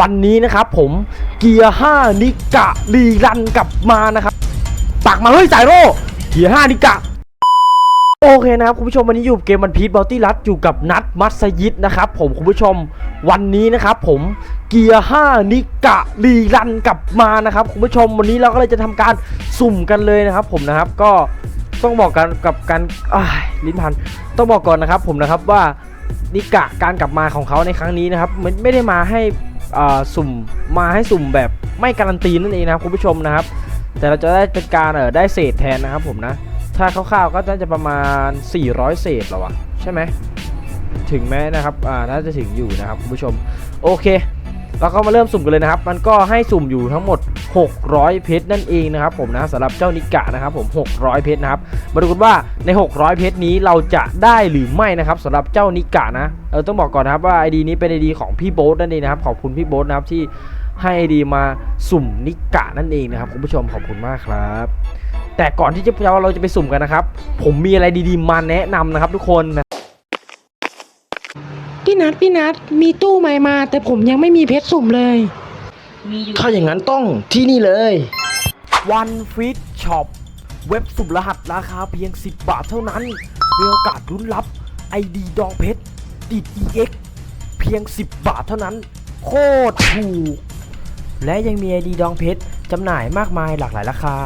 วันนี้นะครับผมเกียร์5นิกะรีรันกลับมานะครับปักมาเฮ้ยสายโร่เกียร์5นิกะ โอเคนะครับคุณผู้ชมวันนี้อยู่เกมวันพีทบอลตี้รัดอยู่กับนัดมัสยิดนะครับผมคุณผู้ชมวันนี้นะครับผมเกียร์5นิกะรีรันกลับมานะครับคุณผู้ชมวันนี้เราก็เลยจะทำการสุ่มกันเลยนะครับ ผมนะครับก็ต้องบอกกันกับการลิ้นพันต้องบอกก่อนนะครับ ผมนะครับว่านิกะการกลับมาของเขาในครั้งนี้นะครับมันไม่ได้มาให้ สุ่มมาให้สุ่มแบบไม่การันตีนั่นเองนะครับคุณผู้ชมนะครับ แต่เราจะได้เป็นการเออได้เศษแทนนะครับผมนะ ถ้าคร่าวๆก็น่าจะประมาณ 400 เศษหรอวะใช่ไหมถึงไหมนะครับอ่าน่าจะถึงอยู่นะครับคุณผู้ชมโอเคเราก็มาเริ่มสุ่มกันเลยนะครับ มันก็ให้สุ่มอยู่ทั้งหมด 600 เพชรนั่นเองนะครับผมนะสำหรับเจ้านิกะนะครับผม 600 เพชรนะครับมาดูกันว่าใน 600 เพชรนี้เราจะได้หรือไม่นะครับสำหรับเจ้านิกะนะเออต้องบอกก่อนนะครับว่า ID นี้เป็น ID ของพี่โบ๊ทนั่นเองนะครับขอบคุณพี่โบ๊ทนะครับที่ให้ ID มาสุ่มนิกะนั่นเองนะครับคุณผู้ชมขอบคุณมากครับแต่ก่อนที่จะเราจะไปสุ่มกันนะครับ ผมมีอะไรดีๆ มาแนะนำนะครับทุกคนนะพี่นัทพี่นัทมีตู้ใหม่มา แต่ผมยังไม่มีเพชรสุ่มเลย ถ้าอย่างนั้นต้องที่นี่เลย One Fit Shop เว็บสุ่มรหัสราคาเพียง 10 บาทเท่านั้น มีโอกาสลุ้นรับ ID ดองเพชรติด EX เพียง 10 บาทเท่านั้น โคตรถูก และยังมี ID ดองเพชรจำหน่ายมากมายหลากหลายราคา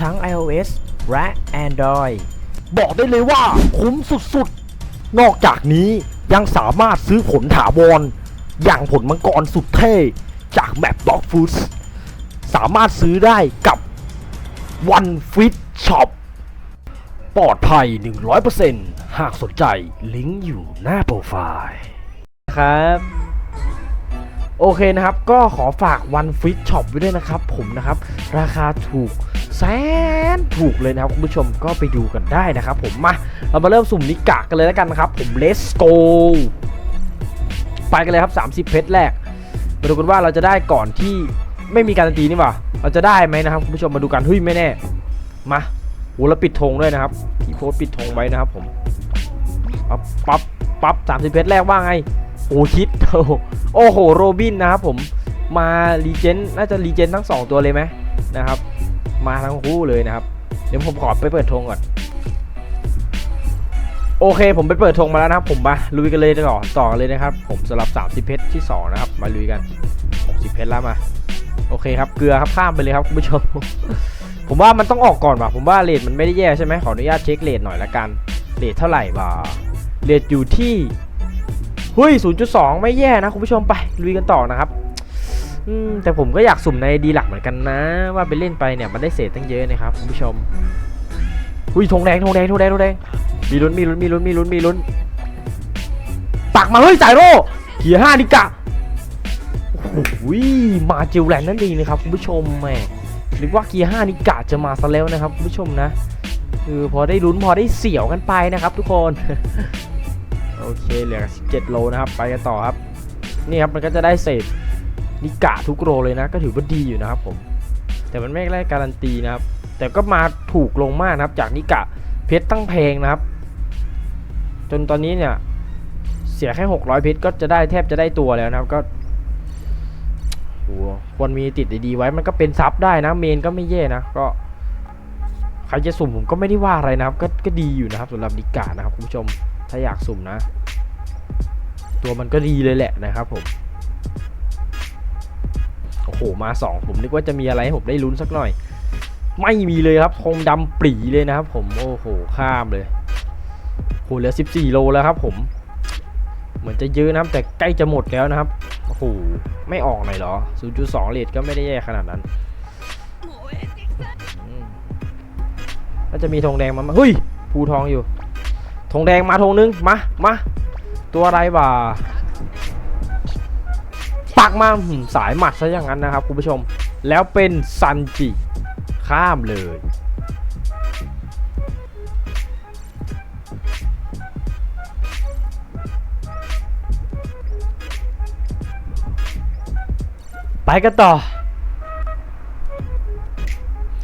ทั้ง iOS และ Android บอกได้เลยว่าคุ้มสุดๆ นอกจากนี้ยังสามารถซื้อผลถาวรอย่างผลมังกรสุดเท่ จากแมปบล็อกฟูดสามารถซื้อได้กับ One Fit Shop ปลอดภัย 100%หากสนใจลิงก์อยู่หน้าโปรไฟล์ครับโอเคนะครับ ก็ขอฝาก One Fit Shop ไว้ด้วยนะครับ ผมนะครับ ราคาถูกแสนถูกเลยนะครับ คุณผู้ชมก็ไปดูกันได้นะครับผมมา เรามาเริ่มสุ่มนิกะกันเลยแล้วกันนะครับ ผม let's go ไปกันเลยครับ 30 เพชรแรก มาดูกันว่าเราจะได้ก่อนที่ไม่มีการันตีนี่หว่า เราจะได้ไหมนะครับคุณผู้ชมมาดูกันเฮ้ยไม่แน่ มาโหแล้วปิดธงด้วยนะครับพี่โพสปิดธงไว้นะครับผมปั๊บปั๊บปั๊บสามสิบเพชรแรกว่าไงโอ้คิดโอ้โหโอ้โหโรบินนะครับผมมารีเจนน่าจะรีเจนทั้งสองตัวเลยไหมนะครับ มาทั้งคู่เลยนะครับ เดี๋ยวผมขอไปเปิดธงก่อน โอเคผมไปเปิดธงมาแล้วนะครับ ผมมาลุยกันเลยต่อต่อเลยนะครับ ผมสำหรับ 30 เพชรที่ 2 นะครับ มาลุยกัน 60 เพชรแล้วมา โอเคครับเกลือครับข้ามไปเลยครับคุณผู้ชม ผมว่ามันต้องออกก่อนว่ะผมว่าเลทมันไม่ได้แย่ใช่ไหมขออนุญาตเช็คเลทหน่อยละกันเลทเท่าไหร่บ่าเลทอยู่ที่เฮ้ย 0.2 ไม่แย่นะคุณผู้ชมไปลุยกันต่อนะครับแต่ผมก็อยากสุ่มในดีหลักเหมือนกันนะ ว่าไปเล่นไปเนี่ยมันได้เศษตั้งเยอะนะครับคุณผู้ชมอุ้ยธงแดงธงแดงธงแดงธงแดง มีลุ้นมีลุ้นมีลุ้นมีลุ้นมีลุ้นปักมาเฮ้ยจ่ายโร่เกียร์ห้าดิกะโอ้โหมาจิวแลนด์นั่นเองนะครับคุณผู้ชมแหมนึกว่าเกียร์ห้านิกะจะมาซะแล้วนะครับคุณผู้ชมนะคือพอได้ลุ้นพอได้เสี่ยวกันไปนะครับ ทุกคนโอเคเหลือ 17 โลนะครับ ไปกันต่อครับ นี่ครับมันก็จะได้เศษนิกะทุกโลเลยนะ ก็ถือว่าดีอยู่นะครับผม แต่มันไม่ได้การันตีนะครับ แต่ก็มาถูกลงมากนะครับ จากนิกะเพชรตั้งแพงนะครับ จนตอนนี้เนี่ย เสียแค่ 600 เพชรก็จะได้แทบจะได้ตัวแล้วนะครับก็โหควรมีติดดีๆไว้มันก็เป็นซับได้นะ เมนก็ไม่แย่นะก็ใครจะสุ่มผมก็ไม่ได้ว่าอะไรนะครับ ก็ก็ดีอยู่นะครับสำหรับดิกานะครับคุณผู้ชมถ้าอยากสุ่มนะ ตัวมันก็ดีเลยแหละนะครับผมโอ้โหมาสองผมนึกว่าจะมีอะไรให้ผมได้ลุ้นสักหน่อย ไม่มีเลยครับธงดำปรีเลยนะครับผมโอ้โหข้ามเลย โหเหลือ 14 โลแล้วครับผม เหมือนจะเยอนะครับ แต่ใกล้จะหมดแล้วนะครับ โอ้โห ไม่ออกหน่อยเหรอ 0.2 เลทก็ไม่ได้แย่ขนาดนั้นน่าจะมีธงแดงมาหมเฮ้ยภูทองอยู่ธงแดงมาธงนึง มา มา ตัวอะไรบ่าปักมาสายหมัดซะอย่างนั้นนะครับคุณผู้ชม แล้วเป็นซันจิ ข้ามเลย ไปกันต่อ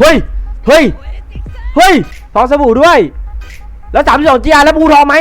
เฮ้ย เฮ้ย เฮ้ยทองสบู่ด้วย แล้วสามสองจีอาแล้วภูทองไหม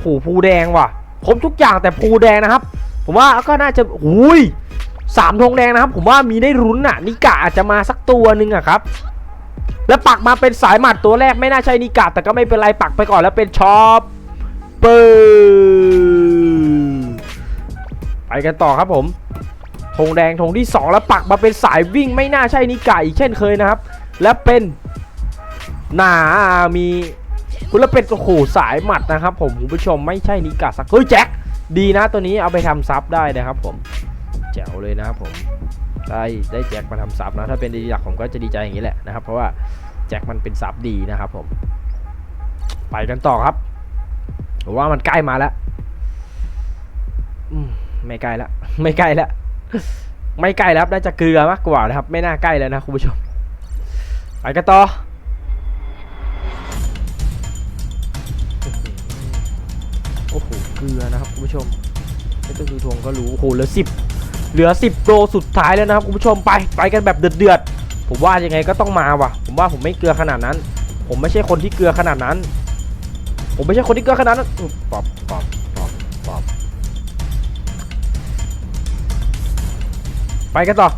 โหภูแดงว่ะ ครบทุกอย่างแต่ภูแดงนะครับ ผมว่าก็น่าจะหุยสามธงแดงนะครับ ผมว่ามีได้รุ้นอะ นิกะอาจจะมาสักตัวหนึ่งอะครับ แล้วปักมาเป็นสายหมัดตัวแรกไม่น่าใช่นิกะแต่ก็ไม่เป็นไรปักไปก่อนแล้วเป็นช็อปเปอร์ไปกันต่อครับผม ธงแดงธงที่ 2 แล้วปักมาเป็นสายวิ่งไม่น่าใช่นิกะอีกเช่นเคยนะครับ และเป็นหนามีคุณแล้วเป็นโอ้โหสายหมัดนะครับ ผมคุณผู้ชมไม่ใช่นิกะสักเฮ้ยแจ็คดีนะตัวนี้เอาไปทำซับได้นะครับ ผมแจ๋วเลยนะครับผมได้ได้แจ็คมาทำซับนะถ้าเป็นดีหลักผมก็จะดีใจอย่างนี้แหละนะครับ เพราะว่าแจ็คมันเป็นซับดีนะครับผม ไปกันต่อครับผมว่ามันใกล้มาแล้วไม่ใกล้แล้วไม่ใกล้แล้ว ไม่ใกล้แล้วครับน่าจะเกลือมากกว่านะครับ ไม่น่าใกล้แล้วนะคุณผู้ชม ไปกันต่อโอ้โหเกลือนะครับคุณผู้ชมไม่ต้องดูทวงก็รู้โอ้โหเหลือสิบเหลือสิบโปรสุดท้ายแล้วนะครับคุณผู้ชมไปไปกันแบบเดือดๆผมว่ายังไงก็ต้องมาว่ะ ผมว่าผมไม่เกลือขนาดนั้น ผมไม่ใช่คนที่เกลือขนาดนั้น ผมไม่ใช่คนที่เกลือขนาดนั้นปอบปอบ ไปกันต่อ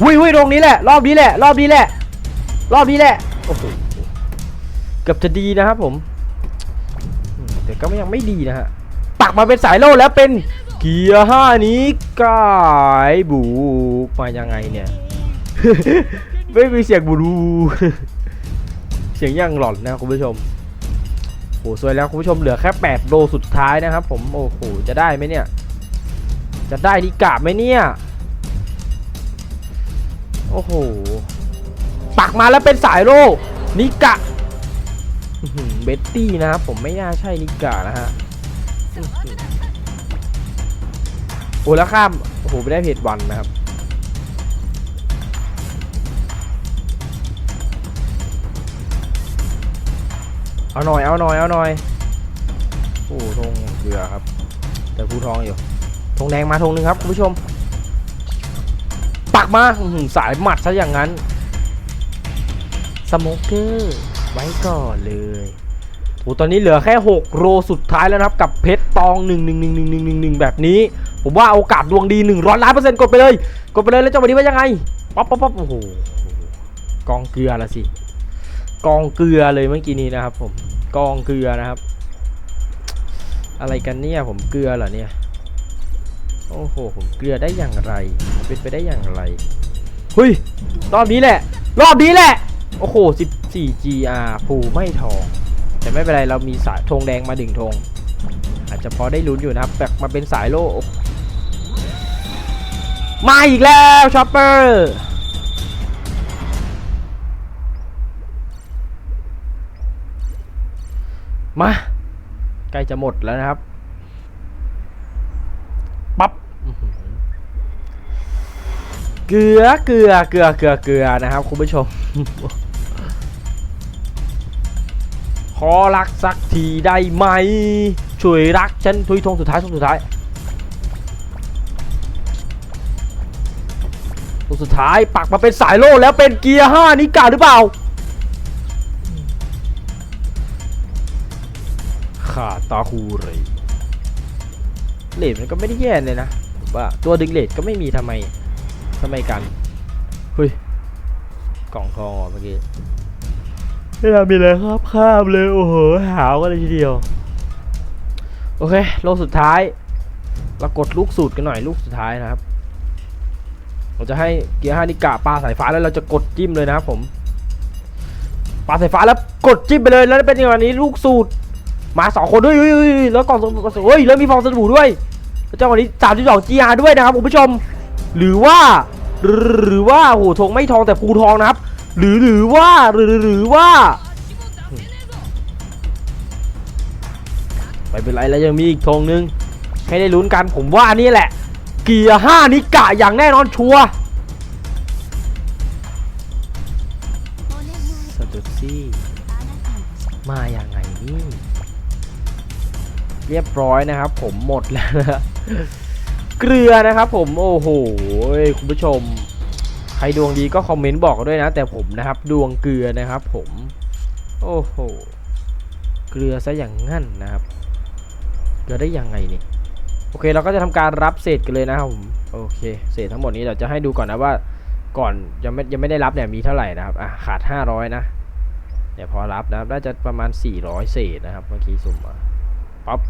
หุยหุยตรงนี้แหละ รอบนี้แหละ รอบนี้แหละ รอบนี้แหละ โอ้โห เกือบจะดีนะครับผม แต่ก็ยังไม่ดีนะฮะ ปักมาเป็นสายโล่แล้วเป็นเกียร์ห้านี้กายบุกมายังไงเนี่ย ไม่มีเสียงบูรูเสียงยังหลอนนะคุณผู้ชมโหสวยแล้วคุณผู้ชมเหลือแค่ 8 โลสุดท้ายนะครับผม โอ้โห จะได้ไหมเนี่ย จะได้ดีกาไหมเนี่ย โอ้โห ปักมาแล้วเป็นสายโลนิกะเบตตี้นะครับผมไม่น่าใช่นิกะนะฮะ โอ้แล้วข้าม โอ้โหไม่ได้เพจวันนะครับเอาหน่อย เอาหน่อย เอาหน่อย โอ้ธงเกลือครับ แต่ผู้ทองอยู่ ธงแดงมาธงหนึ่งครับคุณผู้ชม ปักมาสายหมัดซะอย่างนั้น สโมเกอร์ไว้ก่อนเลยโอ้ตอนนี้เหลือแค่ 6 โรสุดท้ายแล้วนะครับ กับเพชรตอง 1 1 1 1 1 1 แบบนี้ ผมว่าโอกาสดวงดี 100ล้านเปอร์เซ็นต์กดไปเลย กดไปเลยแล้วจังหวะนี้ว่ายังไง ป๊อปป๊อปป๊อปโอ้โห กองเกลือละสิ กองเกลือเลยเมื่อกี้นี้นะครับผม กองเกลือนะครับ อะไรกันเนี่ยผมเกลือเหรอเนี่ย โอ้โหผมเกลือได้อย่างไร เป็นไปได้อย่างไรเฮ้ยรอบนี้แหละ รอบนี้แหละ โอ้โห 14 GR ผูไม่ทอง แต่ไม่เป็นไรเรามีสายธงแดงมาดึงธงอาจจะพอได้ลุ้นอยู่นะครับแบบมาเป็นสายโล่มาอีกแล้วชอปเปอร์มาใกล้จะหมดแล้วนะครับอื้อหือ เกลือเกลือเกลือเกลือเกลือนะครับคุณผู้ชม ขอรักสักทีได้ไหม ช่วยรักฉันทุยทงสุดท้ายทงสุดท้ายทงสุดท้ายปักมาเป็นสายโล่แล้วเป็นเกียร์ห้านิกาหรือเปล่า ขาตาคูเรยเลดมันก็ไม่ได้แย่เลยนะว่าตัวดึงเลดก็ไม่มีทำไม ทำไมกันเฮ้ยกล่องทองเหรอเมื่อกี้ไม่น่ามีอะไรครับข้ามเลยโอ้โหหาวกันเลยทีเดียว โอเคโลกสุดท้ายเรากดลูกสูตรกันหน่อยลูกสุดท้ายนะครับเราจะให้เกียร์ห้านิกะปลาสายฟ้าแล้วเราจะกดจิ้มเลยนะครับผมปลาสายฟ้าแล้วกดจิ้มไปเลยแล้วเป็นอย่างนี้ลูกสูตรมาสองคนด้วยเฮ้ยเฮ้ยเฮ้ยแล้วกล่องสบู่เฮ้ยแล้วมีฟองสบู่ด้วยแล้วเจ้าวันนี้สามสิบสองจีอาด้วยนะครับคุณผู้ชม หรือว่า หรือว่าโหทงไม่ทองแต่ภูทองนะครับ หรือหรือว่าหรือหรือว่าไม่เป็นไรแล้วยังมีอีกธงนึง ให้ได้ลุ้นกันผมว่านี่แหละ เกียร์ห้านิกะอย่างแน่นอนชัวสตุดซี่มาอย่างไงนี่ เรียบร้อยนะครับ ผมหมดแล้วนะ เกลือนะครับผมโอ้โหคุณผู้ชม ใครดวงดีก็คอมเมนต์บอกด้วยนะ แต่ผมนะครับดวงเกลือนะครับ ผม โอ้โหเกลือซะอย่างงั้นนะครับเกลือได้ยังไงนี่โอเคเราก็จะทำการรับเศษกันเลยนะครับผมโอเค เศษทั้งหมดนี้เราจะให้ดูก่อนนะว่า ก่อนยังไม่ยังไม่ได้รับเนี่ยมีเท่าไหร่นะครับอะขาด 500 นะเดี๋ยวพอรับนะครับน่าจะประมาณ 400 เศษนะครับเมื่อกี้สุ่มมาปั๊บ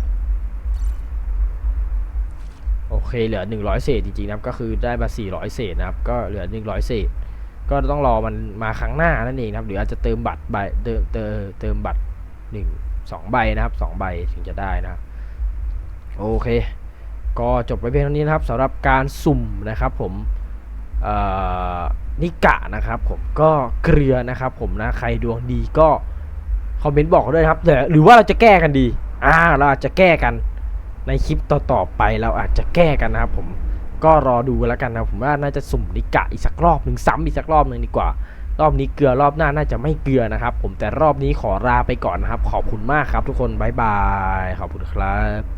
โอเคเหลือ 100 เศษจริงๆนะครับก็คือได้มา 400 เศษนะครับก็เหลือ 100 เศษ ก็ต้องรอมันมาครั้งหน้านั่นเองนะครับหรืออาจจะเติมบัตรใบเติมเติมเติมบัตรหนึ่งสองใบนะครับสองใบถึงจะได้นะครับโอเค ก็จบไปเพียงเท่านี้นะครับสำหรับการสุ่มนะครับผมนิกะนะครับผมก็เกลือนะครับผมนะใครดวงดีก็คอมเมนต์บอกด้วยครับหรือว่าเราจะแก้กันดีอ่าเราอาจจะแก้กัน ในคลิปต่อๆไปเราอาจจะแก้กันนะครับผมก็รอดูแล้วกันนะผมว่าน่าจะสุ่มนิกะอีกสักรอบหนึ่งซ้ำอีกสักรอบหนึ่งดีกว่า รอบนี้เกลือรอบหน้าน่าจะไม่เกลือนะครับ ผมแต่รอบนี้ขอลาไปก่อนนะครับ ขอบคุณมากครับทุกคนบายบายขอบคุณครับ